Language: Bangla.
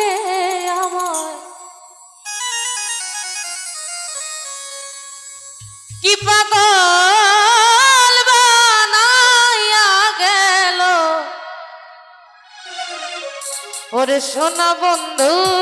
কান্দে আমার। কি পাগল বানাইয়া গেল? ওরে সোনা বন্ধু।